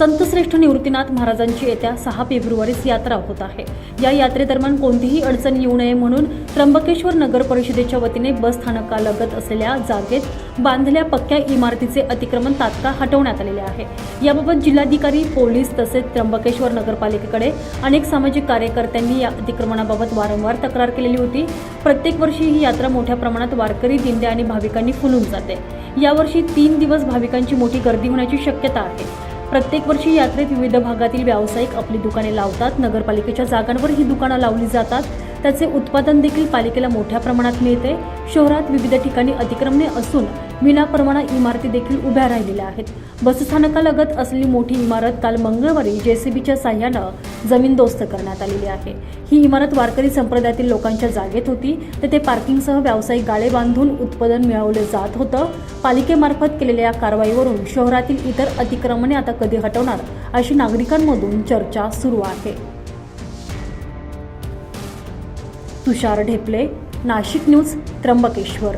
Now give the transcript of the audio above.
संतश्रेष्ठ निवृत्तीनाथ महाराजांची येत्या सहा फेब्रुवारीस यात्रा होत आहे. या यात्रेदरम्यान कोणतीही अडचण येऊ नये म्हणून त्र्यंबकेश्वर नगर परिषदेच्या वतीने बस स्थानकालगत असलेल्या जागेत बांधल्या पक्क्या इमारतीचे अतिक्रमण तात्काळ हटवण्यात आलेले आहे. याबाबत जिल्हाधिकारी पोलीस तसेच त्र्यंबकेश्वर नगरपालिकेकडे अनेक सामाजिक कार्यकर्त्यांनी या अतिक्रमणाबाबत वारंवार तक्रार केलेली होती. प्रत्येक वर्षी ही यात्रा मोठ्या प्रमाणात वारकरी दिंड्या आणि भाविकांनी फुलून जाते. यावर्षी तीन दिवस भाविकांची मोठी गर्दी होण्याची शक्यता आहे. प्रत्येक वर्षी यात्रेत विविध भागातील व्यावसायिक आपली दुकाने लावतात. नगरपालिकेच्या जागांवर ही दुकानं लावली जातात. त्याचे उत्पादन देखील पालिकेला मोठ्या प्रमाणात मिळते. शहरात विविध ठिकाणी अतिक्रमणे असून विनाप्रमाणा इमारती देखील उभ्या राहिलेल्या आहेत. बसस्थानकालगत असलेली मोठी इमारत काल मंगळवारी जेसीबीच्या साह्यानं जमीनदोस्त करण्यात आलेली आहे. ही इमारत वारकरी संप्रदायातील लोकांच्या जागेत होती तेथे पार्किंगसह व्यावसायिक गाळे बांधून उत्पादन मिळवले जात होतं. पालिकेमार्फत केलेल्या या कारवाईवरून शहरातील इतर अतिक्रमणे आता कधी हटवणार अशी नागरिकांमधून चर्चा सुरू आहे. तुषार ढेपले नाशिक न्यूज त्र्यंबकेश्वर.